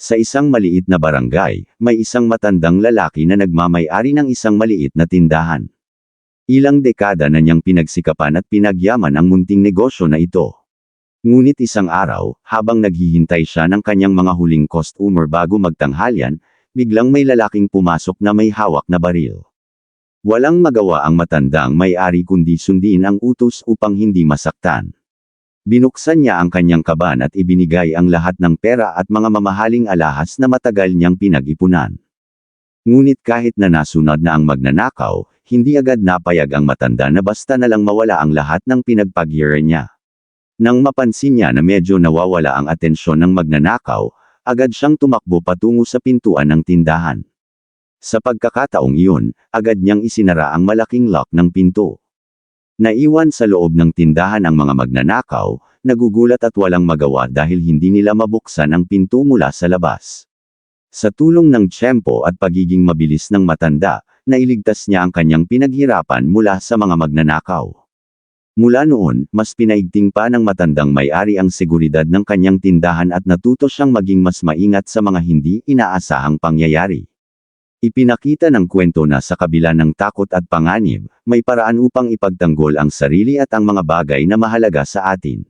Sa isang maliit na barangay, may isang matandang lalaki na nagmamay-ari ng isang maliit na tindahan. Ilang dekada na niyang pinagsikapan at pinagyaman ang munting negosyo na ito. Ngunit isang araw, habang naghihintay siya ng kanyang mga huling customer bago magtanghalian, biglang may lalaking pumasok na may hawak na baril. Walang magawa ang matandang may-ari kundi sundin ang utos upang hindi masaktan. Binuksan niya ang kanyang kaban at ibinigay ang lahat ng pera at mga mamahaling alahas na matagal niyang pinag-ipunan. Ngunit kahit na nasunod na ang magnanakaw, hindi agad napayag ang matanda na basta na lang mawala ang lahat ng pinagpaghiran niya. Nang mapansin niya na medyo nawawala ang atensyon ng magnanakaw, agad siyang tumakbo patungo sa pintuan ng tindahan. Sa pagkakataong iyon, agad niyang isinara ang malaking lock ng pinto. Naiwan sa loob ng tindahan ang mga magnanakaw, nagugulat at walang magawa dahil hindi nila mabuksan ang pinto mula sa labas. Sa tulong ng tiyempo at pagiging mabilis ng matanda, nailigtas niya ang kanyang pinaghirapan mula sa mga magnanakaw. Mula noon, mas pinaigting pa ng matandang may-ari ang seguridad ng kanyang tindahan at natuto siyang maging mas maingat sa mga hindi inaasahang pangyayari. Ipinakita ng kwento na sa kabila ng takot at panganib, may paraan upang ipagtanggol ang sarili at ang mga bagay na mahalaga sa atin.